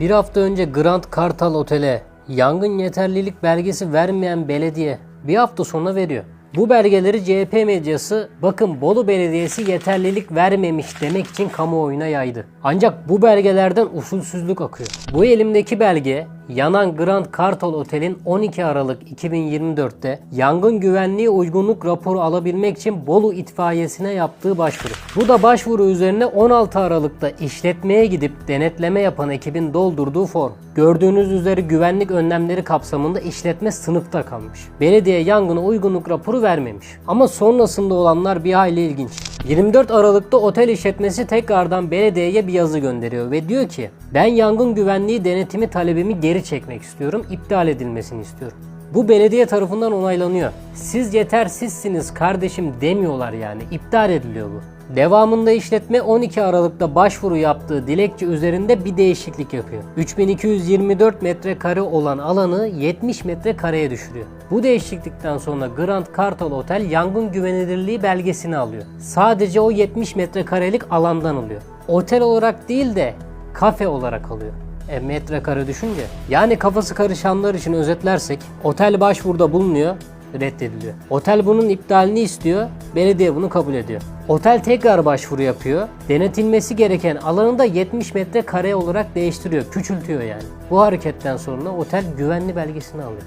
Bir hafta önce Grand Kartal Otel'e yangın yeterlilik belgesi vermeyen belediye bir hafta sonra veriyor. Bu belgeleri CHP medyası bakın Bolu Belediyesi yeterlilik vermemiş demek için kamuoyuna yaydı. Ancak bu belgelerden usulsüzlük akıyor. Bu elimdeki belge yanan Grand Kartal Otel'in 12 Aralık 2024'te yangın güvenliği uygunluk raporu alabilmek için Bolu itfaiyesine yaptığı başvuru. Bu da başvuru üzerine 16 Aralık'ta işletmeye gidip denetleme yapan ekibin doldurduğu form. Gördüğünüz üzere güvenlik önlemleri kapsamında işletme sınıfta kalmış. Belediye yangına uygunluk raporu vermemiş. Ama sonrasında olanlar bir hayli ilginç. 24 Aralık'ta otel işletmesi tekrardan belediyeye bir yazı gönderiyor ve diyor ki ben yangın güvenliği denetimi talebimi geri çekmek istiyorum, iptal edilmesini istiyorum. Bu belediye tarafından onaylanıyor. Siz yetersizsiniz kardeşim demiyorlar yani. İptal ediliyor bu. Devamında işletme 12 Aralık'ta başvuru yaptığı dilekçe üzerinde bir değişiklik yapıyor. 3224 metrekare olan alanı 70 metrekareye düşürüyor. Bu değişiklikten sonra Grand Kartal Otel yangın güvenilirliği belgesini alıyor. Sadece o 70 metrekarelik alandan alıyor. Otel olarak değil de kafe olarak alıyor. E, metrekare düşünce. Yani kafası karışanlar için özetlersek otel başvuruda bulunuyor reddediliyor. Otel bunun iptalini istiyor, belediye bunu kabul ediyor. Otel tekrar başvuru yapıyor. Denetilmesi gereken alanı da 70 metre kare olarak değiştiriyor, küçültüyor yani. Bu hareketten sonra otel güvenli belgesini alıyor.